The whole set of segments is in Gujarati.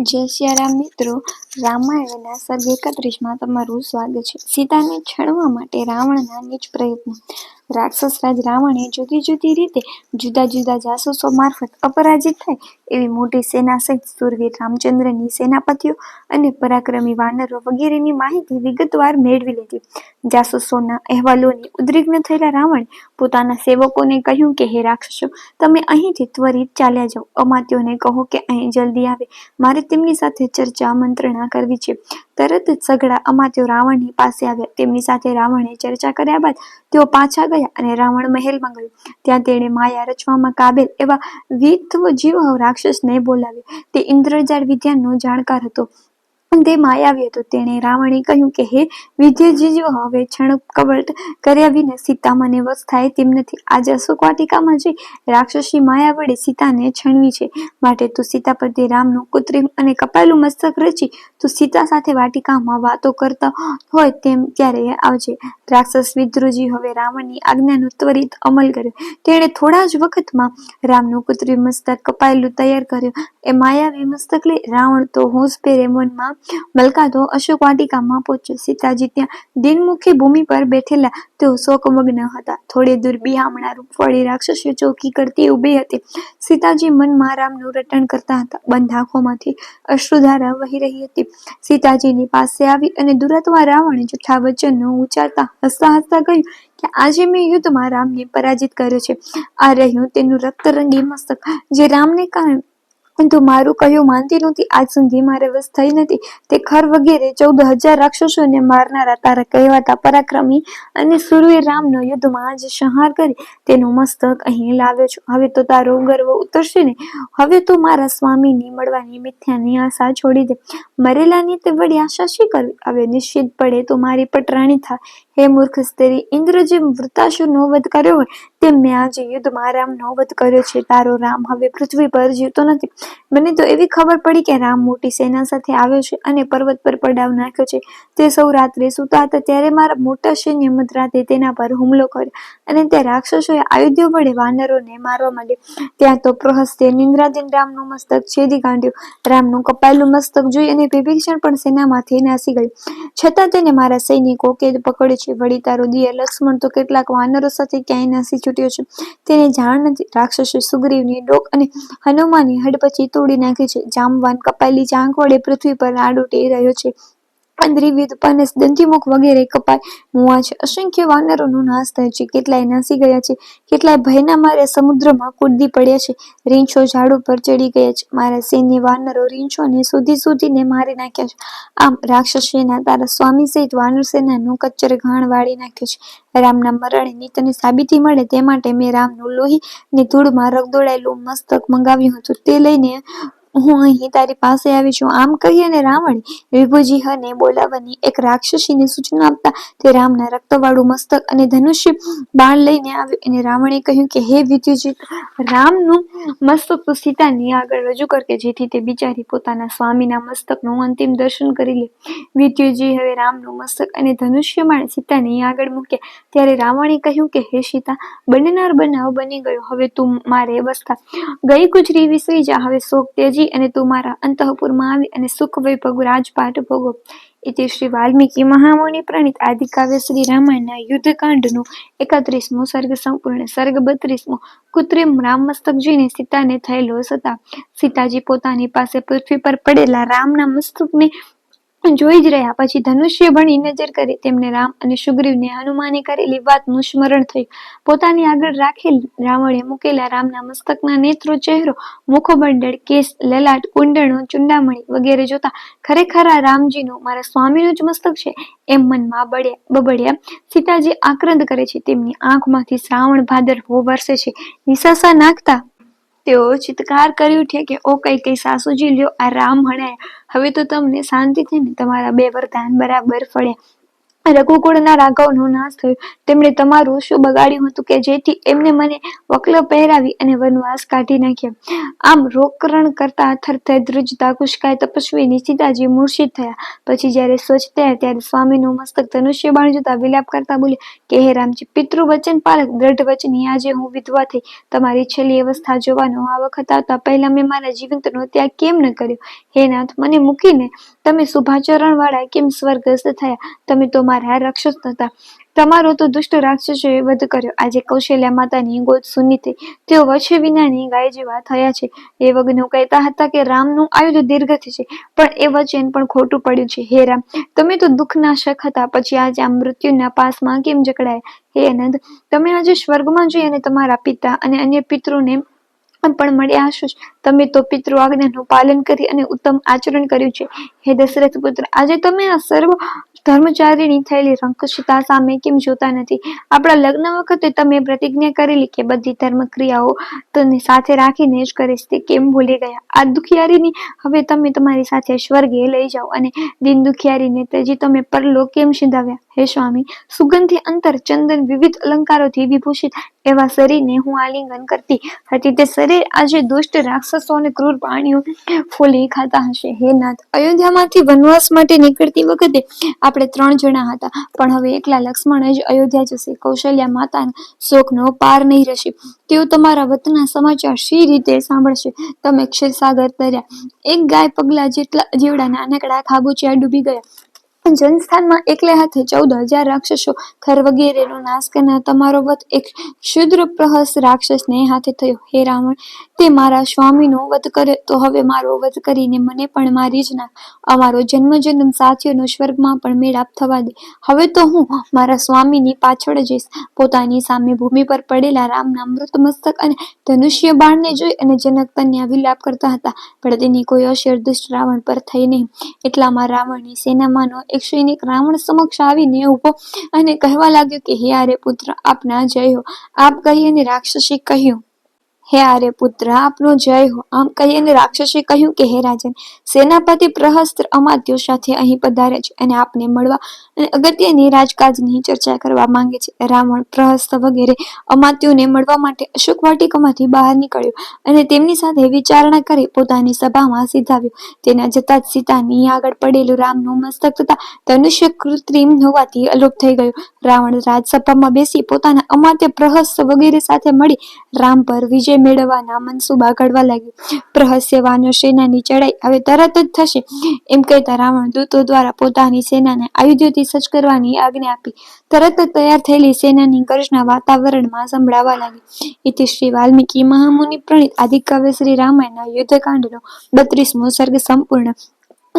જય સિયારામ મિત્રો. રામાયણના સર્ગ એકત્રીસમાં તમારું સ્વાગત છે. સીતાને છળવા માટે રાવણના નીચ પ્રયત્નો. રાક્ષસ રાજ રાવણે જુદી જુદી રીતે જુદા જુદા જાસૂસો મારફત અપરાજિત થાય એવી મોટી સેના સહિત સુરવીર રામચંદ્રની સેનાપતિઓ અને પરાક્રમી વાનરો વગેરેની માહિતી વિગતવાર મેળવી લીધી. જાસૂસોના અહેવાલોની ઉદ્વિગ્ન થયેલા રાવણે પોતાના સેવકોને કહ્યું કે, હે રાક્ષસો, તમે અહીંથી ત્વરિત ચાલ્યા જાઓ. અમાત્યોને કહો કે અહીં જલ્દી આવે. મારે તેમની સાથે ચર્ચા, મંત્રણા કરવી છે. તરત જ સઘળા અમાત્યો રાવણની પાસે આવ્યા. તેમની સાથે રાવણે ચર્ચા કર્યા બાદ તેઓ પાછા ગયા અને રાવણ મહેલમાં ગયો. ત્યાં તેણે માયા રચવામાં કાબેલ એવા વિધ્વ જીવ રાક્ષસને બોલાવ્યો. તે ઇન્દ્રજાળ વિદ્યાનો જાણકાર હતો. તે માયાવી હતો. તેણે રાવણે કહ્યું કે, હે વિદ્યાજીજો હવે છણ કવટ કર્યા વિના સીતા મને વસ થાય તેમ નથી. આજે અશોક વાટિકામાં જઈ રાક્ષસી માયા વડે સીતાને છણવી છે. માટે તું સીતા પરથી રામનું કૃત્રિમ અને કપાયેલું મસ્તક રચી, તું સીતા સાથે વાટિકામાં વાતો કરતા હોય તેમ ત્યારે આવજે. રાક્ષસ વિદ્રુજી હવે રાવણની આજ્ઞાનો ત્વરિત અમલ કર્યો તેણે થોડા જ વખતમાં રામનું કૃત્રિમ મસ્તક કપાયેલું તૈયાર કર્યું. એ માયાવી મસ્તક લઈ રાવણ તો હોશ પેરે મનમાં મલકાતો અશોક વાટિકામાં પહોંચ્યો. સીતાજી ત્યાં દિનમુખી ભૂમિ પર બેઠેલા તેઓ શોકમગ્ન હતા. થોડે દૂર બિહામણા રૂપવાળી રાક્ષસીઓ ચોકી કરતી ઊભી હતી. સીતાજી મનમાં રામનું રટણ કરતા હતા. બંધ આંખોમાંથી અશ્રુધારા વહી રહી હતી. સીતાજીની પાસે આવી અને દુરત્વા રાવણે જૂઠા વચનો ઉચ્ચારતા હસતા હસતા કહ્યું કે, આજે મેં યુદ્ધમાં રામને પરાજિત કર્યો છે. આ રહ્યું તેનું રક્તરંગી મસ્તક, જે રામને કારણે પરંતુ મારું કહ્યું માનતી નહોતી. આજ સુધી મારે વસ થઈ નથી. તે ખર વગેરે ચૌદ હજાર રાક્ષસોને મારનારા તારા કહેવાતા પરાક્રમી અને સુરવીર રામનો યુદ્ધમાં આજ સંહાર કરી તેનું મસ્તક અહીં લાવ્યો છું. હવે તો તારો ગર્વ ઉતરશે ને? હવે તો મારા સ્વામીની મળવાની મિથ્યાની આશા છોડી દે. મરેલાની તે વળી આશા શી કરવી? હવે નિશ્ચિત પડે તો મારી પટરાણી થા. હે મૂર્ખ, સ્ત્રી, ઇન્દ્ર જે વૃતાશુનો વધ કર્યો હોય, તેમ મેં આજે યુદ્ધમાં રામનો વધ કર્યો છે. તારો રામ હવે પૃથ્વી પર જીવતો નથી. મને તો એવી ખબર પડી કે રામ મોટી સેના સાથે આવ્યો છે અને પર્વત પર પડાવ નાખ્યો છે. તે સૌ રાત્રે સૂતા હતા ત્યારે મારા મોટા સૈન્ય મધરાતે તેના પર હુમલો કર્યો અને તે રાક્ષસોએ આયુધ્યો વડે વાનરોને મારવા માંડ્યો. ત્યાં તો પ્રહસ્તે નિંદ્રાધીન રામનું મસ્તક છેદી કાઢ્યું રામનું કપાયેલું મસ્તક જોઈ અને વિભીષણ પણ સેનામાંથી નાસી ગયું છતાં તેને મારા સૈનિકો કેદ પકડે છે. વળી તારો દિયર લક્ષ્મણ તો કેટલાક વાનરો સાથે ક્યાંય નાસી છૂટ્યો છે. તેને જાણ નથી રાક્ષસે સુગ્રીવની ડોક અને હનુમાનની હડપચી પછી તોડી નાખી છે. જામવાન કપાયેલી ચાંક વડે પૃથ્વી પર આડોટી રહ્યો છે. દ્વિવિધ પનસ દંતીમુખ વગેરે કપાય. મુવા છે અસંખ્ય વાનરોનો નાશ થયો છે. કેટલાય નાસી ગયા છે. કેટલાય ભયના મારે સમુદ્રમાં કૂદી પડ્યા છે. રીંછો ઝાડ ઉપર ચડી ગયા છે. મારા સૈન્ય વાનરો રીંછોને સુધી સુધીને મારી નાખ્યા છે. આમ રાક્ષસ સેના તારા સ્વામી સહિત વાનર સેનાનું કચ્છર ઘાણ વાળી નાખ્યું છે. રામના મરણે તને સાબિતી મળે તે માટે મેં રામનું લોહી ને ધૂળમાં રગદોડાયેલું મસ્તક મંગાવ્યું હતું. તે લઈને હું અહીં તારી પાસે આવી છું. આમ કહી અને રાવણે વિભુજીહને બોલાવવાની એક રાક્ષસીને સૂચના આપતા તે રામના રક્તવાળું મસ્તક અને ધનુષ્ય બાણ લઈને આવ્યું અને રાવણે કહ્યું કે, હે વિદ્યુજી રામનું મસ્તક તો સીતાની આગળ રજૂ કર કે જેથી તે બિચારી પોતાના સ્વામીના મસ્તકનું અંતિમ દર્શન કરી લે. વિદ્યુજી હવે રામનું મસ્તક અને ધનુષ્ય બાણ સીતાની આગળ મૂક્યા. ત્યારે રાવણે કહ્યું કે, હે સીતા, બનનાર બનાવ બની ગયો. હવે તું મારે બસતા ગઈ ગુજરી વિસરી જા. હવે શોક તેજી જી અને તું મારા અંતઃપુરમાં આવી અને સુખ વૈભવ રાજપાટ ભોગો એ શ્રી વાલ્મીકી મહામુનિ પ્રણીત આદિકાવ્ય શ્રી રામાયણના યુદ્ધકાંડનું એકત્રીસમું સર્ગ સંપૂર્ણ સર્ગ બત્રીસમો કૃત્રિમ રામ મસ્તક જોઈને સીતાને થયેલો સતા સીતાજી પોતાની પાસે પૃથ્વી પર પડેલા રામના મસ્તકને જોઈ જ રહ્યા. પછી ધનુષ્ય ભણી નજર કરી તેમને રામ અને સુગ્રીવને હનુમાને કરેલી વાતનું સ્મરણ થયું. પોતાની આગળ રાખેલ રાવણે મૂકેલા રામના મસ્તકના નેત્રો, ચહેરો મુખમંડળ કેસ, લલાટ, કુંડળો, ચુંડામણી વગેરે જોતા ખરેખર આ રામજીનું મારા સ્વામીનું જ મસ્તક છે એમ મનમાં બળ્યા બબડ્યા. સીતાજી આક્રંદ કરે છે, તેમની આંખમાંથી શ્રાવણ ભાદર વરસે છે. નિશાસા નાખતા તેઓ ચિત્કાર કરી ઉઠ્યા કે, ઓ કઈ કઈ સાસુજી, લ્યો, આ રામ હણાયા. હવે તો તમને શાંતિથી તમારા બે વરદાન બરાબર ફળ્યા રઘુકુળના રાઘવનો નાશ થયો. તેમણે તમારું શું બગાડ્યું હતું કે જેથી એમને મને વકલો પહેરાવી અને વનવાસ કાઢી નાખ્યા. આમ રોકરણ કરતા થરથર ધ્રુજતા કુશકાય તપસ્વીની સીતાજી મૂર્છિત થયા. પછી જ્યારે સ્વચ્છ થયા ત્યારે સ્વામીનું મસ્તક ધનુષ્ય બાણ જોતા વિલાપ કરતા બોલ્યા, કે હે રામજી પિતૃ વચન પાલક દ્રઢ વચની આજે હું વિધવા થઈ. તમારી છેલ્લી અવસ્થા જોવાનો આ વખત આવતા પહેલા મેં મારા જીવંતનો ત્યાગ કેમ ન કર્યો? હે નાથ, મને મૂકીને તમે શુભાચરણ વાળા કેમ સ્વર્ગસ્થ થયા? તમે તો મારા રાક્ષસ હતા તમારો તો દુષ્ટ રાક્ષસોએ વધ કર્યો. આજે કૌશલ્યા માતાની ગોદ સુની થઈ તેઓ વચ્ચે વિનાની ગાય જેવા થયા છે. એ વગ્નો કહેતા હતા કે રામનું આયુધ દીર્ઘ છે, પણ એ વચન પણ ખોટું પડ્યું છે. હે રામ, તમે તો દુઃખના શખ હતા. પછી આજે આ મૃત્યુના પાસમાં કેમ જકડાયા? હે અનંત તમે આજે સ્વર્ગમાં જઈ અને તમારા પિતા અને અન્ય પિતૃને પણ મળ્યા હશો. તમે તો પિતૃ આજ્ઞાનું પાલન કરી અને ઉત્તમ આચરણ કર્યું છે. હે દશરથ પુત્ર, આજે તમે આ સર્વ ધર્મચારીની થયેલી રંકશતા સામે કેમ જોતા નથી? આપણા લગ્ન વખતે તમે પ્રતિજ્ઞા કરેલી કે બધી ધર્મ ક્રિયાઓ તને સાથે રાખીને જ કરીશ તે કેમ ભૂલી ગયા? આ દુખિયારીની હવે તમે તમારી સાથે સ્વર્ગે લઈ જાઓ અને દિન દુખિયારીને તેજી તમે પરલોક કેમ સિંધાવ્યા? હે સ્વામી સુગંધી અંતર ચંદન વિવિધ અલંકારોથી વિભૂષિત એવા શરીરને હું આલિંગન કરતી. હતી તે શરીર આજે દુષ્ટ રાક્ષસો અને ક્રૂર પ્રાણીઓ ફોલી ખાતા હશે. હે નાથ, અયોધ્યામાંથી વનવાસ માટે નીકળતી વખતે આપણે ત્રણ જણા હતા. પણ હવે એકલા લક્ષ્મણ જ અયોધ્યા જશે. કૌશલ્યા માતાના શોકનો પાર નહીં રહેશે. તેઓ તમારા વતના સમાચાર શી રીતે સાંભળશે? તમે ક્ષીરસાગર તર્યા. એક ગાય પગલા જેટલા જેવડા નાનકડા ખાબોચિયા ડૂબી ગયા. જનસ્થાનમાં એકલે હાથે ચૌદ હજાર રાક્ષસો ખર વગેરેનો નાશ કરનાર તમારો વધ એક ક્ષુદ્ર પ્રહસ રાક્ષસને હાથે થયો. હે રાવણ તે મારા સ્વામીનો વધ કર્યો તો હવે મારો વધ કરીને મને પણ મારી જ નાખ. અમારો જન્મ જન્મ સાથીઓનો સ્વર્ગમાં પણ મેળાપ થવા દે. હવે તો હું મારા સ્વામીની પાછળ જઈશ. પોતાની સામે ભૂમિ પર પડેલા રામના મૃત મસ્તક અને ધનુષ્ય બાણને જોઈ અને જનક કન્યા વિલાપ કરતા હતા. પણ તેની કોઈ અસર દુષ્ટ રાવણ પર થઈ નહીં. એટલામાં રાવણની સેનામાંનો એક સૈનિક રાવણ સમક્ષ આવીને ઊભો અને કહેવા લાગ્યો કે, હે આરે પુત્ર આપના જય. હો આપ કહી અને રાક્ષસે કહ્યું હે આર્ય પુત્ર, આપનો જય હો. આમ કહીને રાક્ષસે કહ્યું કે, હે રાજન, સેનાપતિ પ્રહસ્ત્ર અમાત્યો સાથે અહીં પધાર્યા છે અને આપને મળવા અને અગત્યની રાજકાજની ચર્ચા કરવા માંગે છે. રાવણ પ્રહસ્ત વગેરે અમાત્યોને મળવા માટે અશોક વાટિકામાંથી બહાર નીકળ્યો અને તેમની સાથે વિચારણા કરી પોતાની સભામાં સીધાવ્યો. તેના જતા જ સીતાની આગળ પડેલું રામનું મસ્તક તથા ધનુષ્ય કૃત્રિમ હોવાથી અલોપ થઈ ગયું. રાવણ રાજસભામાં બેસી પોતાના અમાત્ય પ્રહસ્ત વગેરે સાથે મળી રામ પર વિજય મેળવવાના મનસુબા ઘડવા લાગ્યો. પ્રહસ્ય વાનર સેનાની ચડાઈ હવે તરત જ થશે. એમ કહેતા રાવણ દૂતો દ્વારા પોતાની સેનાને આયુધ્યોથી સજ્જ કરવાની આજ્ઞા આપી. તરત જ તૈયાર થયેલી સેનાની ગર્જના વાતાવરણમાં સંભળાવા લાગી. ઇતિ શ્રી વાલ્મીકી, મહામુનિ, પ્રણીત આદિકાવ્ય શ્રી રામાયણના યુદ્ધકાંડનો બત્રીસમો સર્ગ સંપૂર્ણ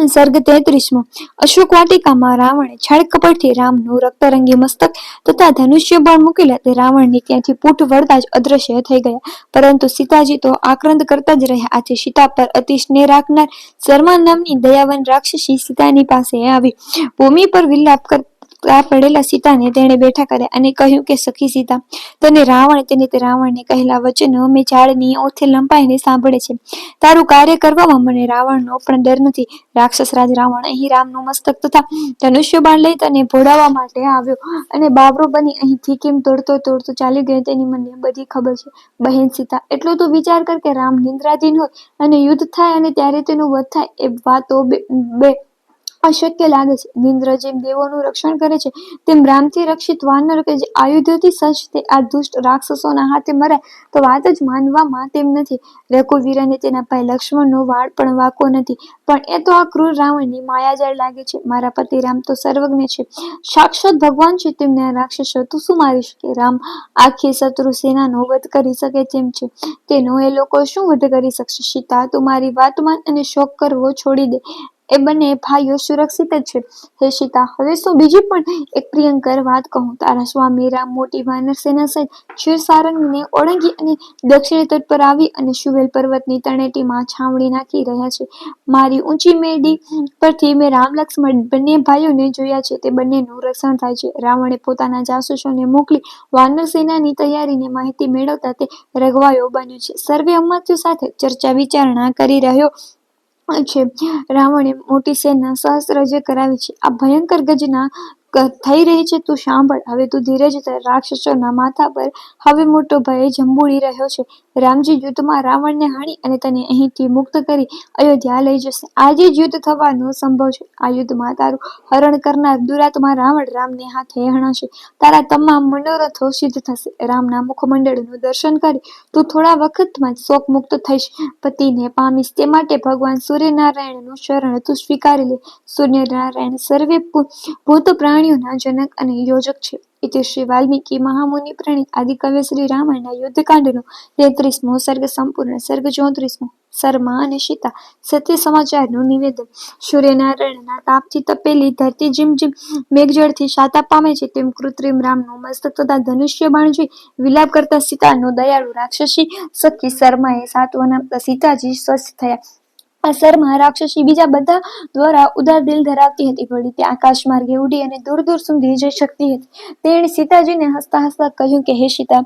સર્ગ તેત્રીસમો. અશોકવાટિકામાં રાવણે છળ કપટથી રામનું રક્તરંગી મસ્તક તથા ધનુષ્ય બાણ મૂકેલા તે રાવણની ત્યાંથી પૂઠ વળતા જ અદ્રશ્ય થઈ ગયા. પરંતુ સીતાજી તો આક્રંદ કરતા જ રહ્યા. આથી સીતા પર અતિ સ્નેહ રાખનાર શર્મા નામની દયાવન રાક્ષસી સીતાની પાસે આવી. ભૂમિ પર વિલાપ કરતા પડેલા સીતાને તેણે બેઠા કર્યા અને કહ્યું કે, સખી સીતા, તને રાવણ તેને તે રાવણને કહેલા વચનો મેં ઝાડની ઓથે લંપાઈને સાંભળે છે. તારું કાર્ય કરવામાં મને રાવણનો પણ ડર નથી. રાક્ષસ રાજ રાવણ અહીં રામનું મસ્તક તથા ધનુષ્ય બાણ લઈ તને ભોડાવવા માટે આવ્યો અને બાબરો બની અહીંથી કેમ તોડતો તોડતો ચાલી ગયો તેની મને બધી ખબર છે. બહેન સીતા, એટલો તો વિચાર કર કે રામ નિંદ્રાધીન હોય અને યુદ્ધ થાય અને ત્યારે તેનું વધ થાય એ વાતો બે બે અશક્ય લાગે છે. નિંદ્ર જેમ દેવોનું રક્ષણ કરે છે, તેમ રામથી રક્ષિત વાનર કે જે આયુધોથી સજ્જ તે આ દુષ્ટ રાક્ષસોના હાથે મરે, તો વાત જ માનવામાં તેમ નથી. રઘુવીરને તેના ભાઈ લક્ષ્મણનો વાળ પણ વાકો નથી. પણ એ તો આ ક્રૂર રાવણની માયાજાળ લાગે છે. મારા પતિ રામ તો સર્વજ્ઞ છે. સાક્ષાત ભગવાન છે તેમને રાક્ષસો. તું શું મારી શકે? રામ આખી શત્રુ સેનાનો વધ કરી શકે તેમ છે. તેનો એ લોકો શું વધ કરી શકશે? સીતા, તું મારી વાત માન અને શોક કરવો છોડી દે. એ બંને ભાઈઓ સુરક્ષિત જ છે. હે સીતા હવે શું બીજી પણ એક પ્રિયંકર વાત કહું? તારા સ્વામી રામ મોટી વાનર સેના સહિત ક્ષીરસારંગને ઓળંગી અને દક્ષિણ તટ પર આવી અને શુવેલ પર્વતની તળેટીમાં છાવણી નાખી રહ્યા છે. મારી ઊંચી મેડી પરથી મેં રામ લક્ષ્મણ બંને ભાઈઓને જોયા છે. તે બંનેનું રક્ષણ થાય છે. રાવણે પોતાના જાસૂસોને મોકલી વાનર સેનાની તૈયારીની માહિતી મેળવતા તે રઘવાયો બન્યો છે. સર્વે અમાત્યો સાથે ચર્ચા વિચારણા કરી રહ્યો છે. રાવણે મોટી સેના સહસ્ત્ર જે કરાવી છે આ ભયંકર ગજના થઈ રહી છે તું સાંભળ. હવે તું ધીરજ ધર રાક્ષસોના માથા પર હવે મોટો ભય જંબુડી રહ્યો છે. રામજી યુદ્ધમાં રાવણને હાણી અને તને અહીંથી મુક્ત કરી અયોધ્યા લઈ જશે. આજે જ યુદ્ધ થવાનો સંભવ છે. આ યુદ્ધમાં તારું હરણ કરનાર દુરાત્મા રાવણ રામને હાથે હણાશે. તારા તમામ મનોરથો સિદ્ધ થશે. રામના મુખમંડળનું દર્શન કરી તું થોડા વખતમાં શોક મુક્ત થઈશ. પતિને પામીશ. તે માટે ભગવાન સૂર્યનારાયણનું શરણ તું સ્વીકારી લે. સૂર્યનારાયણ સર્વે ભૂત ભૂત પ્રાણીઓના જનક અને યોજક છે. ઇતિ શ્રી વાલ્મીકી મહામુનિ પ્રણીત આદિકવ્ય શ્રી રામાયણના યુદ્ધકાંડનો તેત્રીસમો સર્ગ સંપૂર્ણ સર્ગ ચોત્રીસમો શર્મા અને સીતા સત્ય સમાચારનું નિવેદન. સૂર્યનારાયણના તાપથી તપેલી ધરતી જીમ જીમ મેઘજળથી શાતા પામે છે, તેમ કૃત્રિમ રામનું મસ્તક તથા ધનુષ્ય બાણ જોઈ વિલાપ કરતા સીતાનો દયાળુ રાક્ષસી સખી શર્માએ સાંત્વન આપતા સીતાજી સ્વસ્થ થયા. આ શર્મા રાક્ષસી બીજા બધા દ્વારા ઉદાર દિલ ધરાવતી હતી. વળી તે આકાશ માર્ગે ઉડી અને દૂર દૂર સુધી જઈ શકતી હતી. તેણે સીતાજીને હસતા હસતા કહ્યું કે, હે સીતા,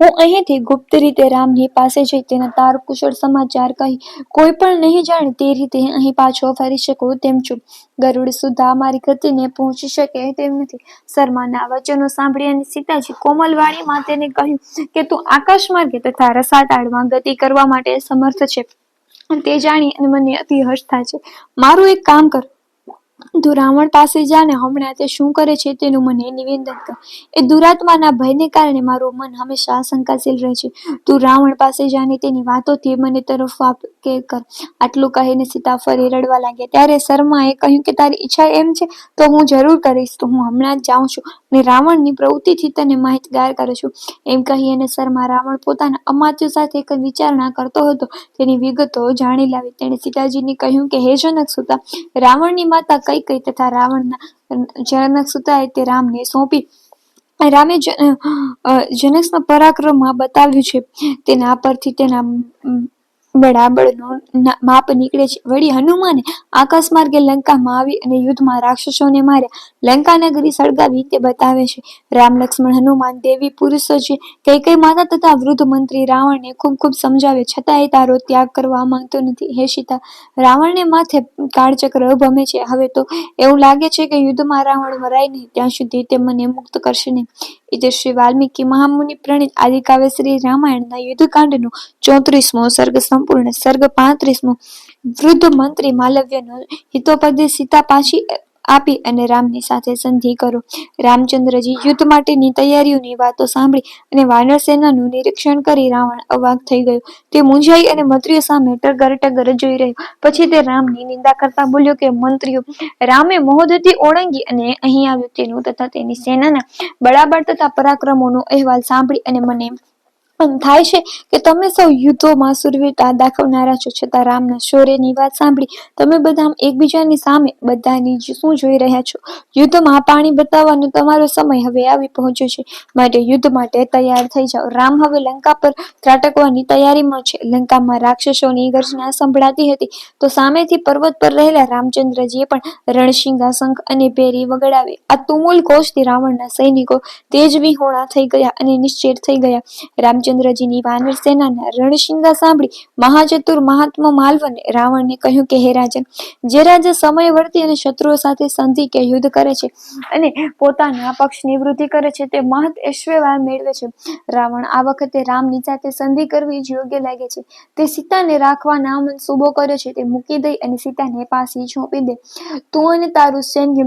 હું અહીંથી ગુપ્ત રીતે રામની પાસે જઈ તેના તાર કુશળ સમાચાર કહી કોઈ પણ નહીં જાણે તે રીતે અહીં પાછો ફરી શકું તેમ છું. ગરુડ સુધા મારી ગતિને પહોંચી શકે તેમ નથી. શર્માના વચનો સાંભળી અને સીતાજી કોમલ વાણીમાં તેને કહ્યું કે, તું આકાશ માર્ગે તથા રસાતાળમાં ગતિ કરવા માટે સમર્થ છે. તે જાણી અને મને અતિ હર્ષ થાય છે. મારું એક કામ કર. તું રાવણ પાસે જા ને હમણાં તે શું કરે છે તેનું મને નિવેદન કર. એ દુરાત્માના ભયને કારણે મારું મન હંમેશા શંકાશીલ રહે છે. તું રાવણ પાસે જાને તેની વાતોથી મને તરફ આપ કે કર. આટલું કહીને સીતા ફરી રડવા લાગ્યા. ત્યારે શર્માએ કહ્યું કે તારી ઈચ્છા એમ છે તો હું જરૂર કરીશ. તો હું હમણાં જ જાઉં છું અને રાવણની પ્રવૃત્તિથી તને માહિતગાર કરું છું. એમ કહી અને શર્મા રાવણ પોતાના અમાત્યો સાથે એક વિચારણા કરતો હતો. તેની વિગતો જાણી લાવી. તેણે સીતાજીને કહ્યું કે, હે જનક સુતા, રાવણની માતા કઈ કઈ તથા રાવણના જનક સુતાએ તે રામને સોંપી. રામે જ- પરાક્રમ જનકના પરાક્રમમાં બતાવ્યું છે. તેના પરથી તેના બળાબળનું માપ નીકળે છે. વળી હનુમાને આકાશ માર્ગે લંકામાં આવી અને યુદ્ધમાં રાક્ષસોને માર્યા. લંકા નગરી સળગાવી તે બતાવે છે. રામ લક્ષ્મણ હનુમાન દેવી પુરુષો છે. કઈ કઈ માતા તથા વૃદ્ધ મંત્રી રાવણને ખૂબ ખૂબ સમજાવે, છતાંય તારો ત્યાગ કરવા માંગતો નથી. હે સીતા, રાવણને માથે કાળચક્ર ભમે છે. હવે તો એવું લાગે છે કે યુદ્ધમાં રાવણ મરાય નહીં. ત્યાં સુધી તે મને મુક્ત કરશે નહીં. ઇતિ શ્રી વાલ્મીકી મહામુનિ પ્રણીત આદિકાવ્ય શ્રી રામાયણના યુદ્ધકાંડનો ચોત્રીસમો સર્ગ સંપૂર્ણ સર્ગ પાંત્રીસમો વૃદ્ધ મંત્રી માલવ્યનો હિતોપદેશ સીતા પાછી આપી અને રામની સાથે સંધિ કરો. રામચંદ્રજી યુદ્ધ માટેની તૈયારીઓની વાતો સાંભળી અને વાનર સેનાનું નિરીક્ષણ કરી રાવણ અવાક થઈ ગયો. તે મૂંઝાઈ અને મંત્રીઓ સામે ટગર ટગર જોઈ રહ્યો. પછી તે રામની નિંદા કરતા બોલ્યો કે, મંત્રીઓ, રામે મોહદતી ઓળંગી અને અહીં આવ્યો. તેનું તથા તેની સેનાના બળાબળ તથા પરાક્રમોનો અહેવાલ સાંભળી અને મને એમ થાય છે કે તમે સૌ યુદ્ધોમાં સુરવીરતા દાખવનારા છો છતાં રામના શૌર્યની વાત સાંભળી તમે બધા એકબીજાની સામે બધાની શું જોઈ રહ્યા છો? યુદ્ધમાં પાણી બતાવવાનો તમારો સમય હવે આવી પહોંચ્યો છે. માટે યુદ્ધ માટે તૈયાર થઈ જાઓ. રામ હવે લંકા પર ત્રાટકવાની તૈયારીમાં છે. લંકામાં રાક્ષસોની ગર્જના સંભળાતી હતી. તો સામેથી પર્વત પર રહેલા રામચંદ્રજીએ પણ રણશિંગા શંખ અને ભેરી વગડાવી. આ તુમુલ ઘોષથી રાવણના સૈનિકો તેજ વિહોણા થઈ ગયા અને નિશ્ચેર થઈ ગયા. રામચંદ્રજીની વાનર સેનાના રણશિંગા સાંભળી મહાચતુર મહાત્મા માલવને રાવણને કહ્યું કે, હે રાજન, જે રાજા સમય વર્તી અને શત્રુઓ સાથે સંધિ કે યુદ્ધ કરે છે અને પોતાના પક્ષ વૃદ્ધિ કરે છે, તે મહત ઐશ્વર્ય મેળવે છે. રાવણ આ વખતે રામની સાથે સંધિ કરવી જ યોગ્ય લાગે છે. તે સીતાને રાખવાના સુબો કર્યો છે. તે મૂકી દઈ અને સીતાને પાછી છોપી દે. તું અને તારું સૈન્ય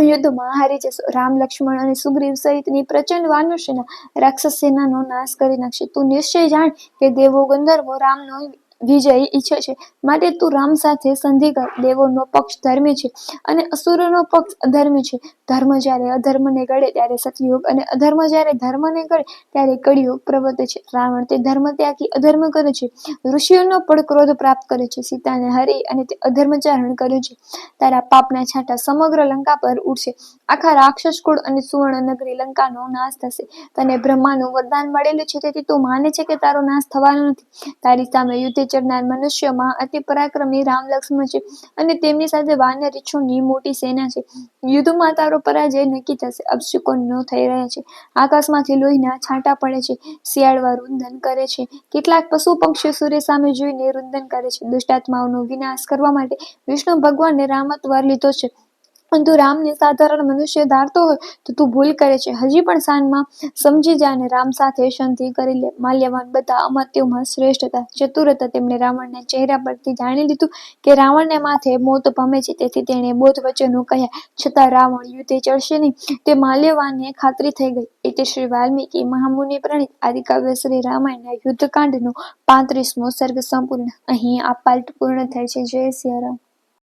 યુદ્ધમાં હારી જશો રામ, લક્ષ્મણ અને સુગ્રીવ સહિતની પ્રચંડ વાનર સેના, રાક્ષસ સેનાનો નાશ કરી નાખશે. તું નિશ્ચય જાણ કે દેવો ગંધર્વો રામનો વિજય ઈચ્છે છે. માટે તું રામ સાથે સંધિ કર દેવોનો પક્ષ ધર્મી છે અને અસુરોનો પક્ષ અધર્મી છે. ધર્મ જ્યારે અધર્મને ગળે ત્યારે સતયુગ અને અધર્મ જ્યારે ધર્મને ગળે ત્યારે કળિયુગ પ્રવર્તે છે. રાવણ તે ધર્મ ત્યાગી અધર્મ કરે છે. ઋષિઓનો પણ ક્રોધ પ્રાપ્ત કરે છે. સીતાને હરી અને તે અધર્મચારણ કરે છે. તારા પાપના છાંટા સમગ્ર લંકા પર ઉડશે. આખા રાક્ષસ કુળ અને સુવર્ણ નગરી લંકાનો નાશ થશે. તને બ્રહ્માનું વરદાન મળેલું છે, તેથી તું માને છે કે તારો નાશ થવાનો નથી. તારી સામે યુદ્ધે ચડનાર મનુષ્યોમાં અતિ પરાક્રમી રામ લક્ષ્મણ છે અને તેમની સાથે વાનર રીછોની મોટી સેના છે. યુદ્ધમાં તારો પરાજય નક્કી થશે, અપશુકનો થઈ રહ્યા છે. આકાશમાંથી લોહીના છાંટા પડે છે, શિયાળવા રુંધન કરે છે. કેટલાક પશુ પક્ષીઓ સૂર્ય સામે જોઈને રુંધન કરે છે. દુષ્ટાત્માઓનો વિનાશ કરવા માટે વિષ્ણુ ભગવાને રામત્વાર લીધો છે. તું રામને સાધારણ મનુષ્ય ધારતો હોય તો તું ભૂલ કરે છે. હજી પણ સાંજમાં સમજી જા અને રામ સાથે શાંતિ કરી લે. માલ્યવાન બધા અમાત્યોમાં શ્રેષ્ઠ હતા, ચતુર હતા. તેમણે રાવણના ચહેરા પરથી જાણી લીધું કે રાવણને માથે મોત ભમે છે. તેથી તેણે બોધવચનો કહ્યા છતાં રાવણ યુદ્ધે ચડશે નહીં તે માલ્યવાનને ખાતરી થઈ ગઈ. એટલે શ્રી વાલ્મીકી મહામુનિ પ્રણીત આદિકાવ્ય શ્રી રામાયણના યુદ્ધકાંડનો પાંત્રીસમો સર્ગ સંપૂર્ણ. અહીં આ પાર્ટ પૂર્ણ થાય છે. જય સિયારામ.